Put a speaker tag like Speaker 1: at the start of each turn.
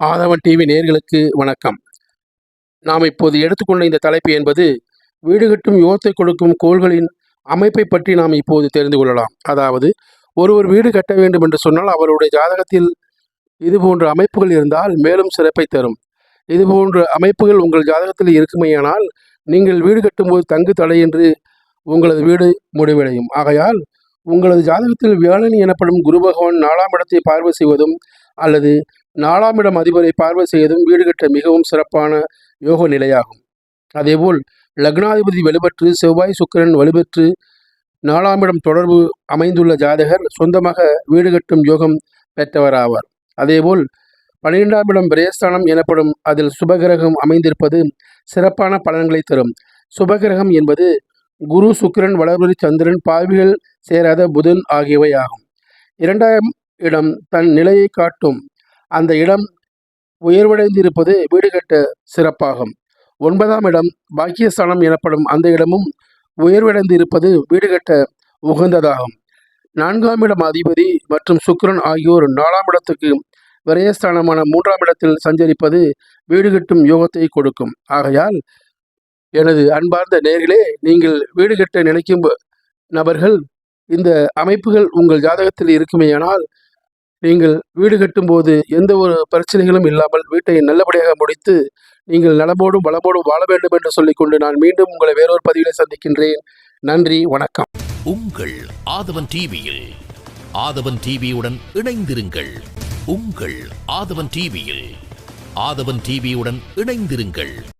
Speaker 1: ஆதவன் TV நேர்களுக்கு வணக்கம். நாம் இப்போது எடுத்துக்கொண்ட இந்த தலைப்பு என்பது வீடு கட்டும் யோகத்தை கொடுக்கும் கோள்களின் அமைப்பை பற்றி நாம் இப்போது தெரிந்து கொள்ளலாம். அதாவது ஒருவர் வீடு கட்ட வேண்டும் என்று சொன்னால் அவருடைய ஜாதகத்தில் இது போன்ற அமைப்புகள் இருந்தால் மேலும் சிறப்பை தரும். இது போன்ற அமைப்புகள் உங்கள் ஜாதகத்தில் இருக்குமேயானால் நீங்கள் வீடு கட்டும்போது தங்கு தடை என்று உங்களது வீடு முடிவடையும். ஆகையால் உங்களது ஜாதகத்தில் வியாழன் எனப்படும் குரு பகவான் நாலாம் இடத்தை பார்வை செய்வதும் அல்லது நாலாம் இடம் அதிபரை பார்வை செய்வதும் வீடு கட்ட மிகவும் சிறப்பான யோக நிலையாகும். அதேபோல் லக்னாதிபதி வலுப்பெற்று செவ்வாய் சுக்கிரன் வலுப்பெற்று நாலாம் இடம் தொடர்பு அமைந்துள்ள ஜாதகர் சொந்தமாக வீடு கட்டும் யோகம் பெற்றவராவார். அதேபோல் பனிரெண்டாம் இடம் பிரயஸ்தானம் எனப்படும் அதில் சுபகிரகம் அமைந்திருப்பது சிறப்பான பலன்களை தரும். சுபகிரகம் என்பது குரு சுக்கிரன் வளர்வரி சந்திரன் பாவிகள் சேராத புதன் ஆகியவை ஆகும். இரண்டாம் இடம் தன் நிலையை காட்டும் அந்த இடம் உயர்வடைந்திருப்பது வீடு கட்ட சிறப்பாகும். ஒன்பதாம் இடம் பாக்கியஸ்தானம் எனப்படும் அந்த இடமும் உயர்வடைந்திருப்பது வீடு கட்ட உகந்ததாகும். நான்காம் இடம் அதிபதி மற்றும் சுக்கரன் ஆகியோர் நாலாம் இடத்துக்கு விரயஸ்தானமான மூன்றாம் இடத்தில் சஞ்சரிப்பது வீடு கட்டும் யோகத்தை கொடுக்கும். ஆகையால் எனது அன்பார்ந்த நேர்களே நீங்கள் வீடு கட்ட நினைக்கும் நபர்கள் இந்த அமைப்புகள் உங்கள் ஜாதகத்தில் இருக்குமேயானால் நீங்கள் வீடு கட்டும்போது எந்த ஒரு பிரச்சனைகளும் இல்லாமல் வீட்டை நல்லபடியாக முடித்து நீங்கள் நலமோடும் வளமோடும் வாழ வேண்டும் என்று சொல்லிக்கொண்டு நான் மீண்டும் உங்களை வேறொரு பதிவிலே சந்திக்கின்றேன். நன்றி வணக்கம்.
Speaker 2: உங்கள் ஆதவன் டிவியில் ஆதவன் டிவியுடன் இணைந்திருங்கள். உங்கள் ஆதவன் டிவியில் ஆதவன் டிவியுடன் இணைந்திருங்கள்.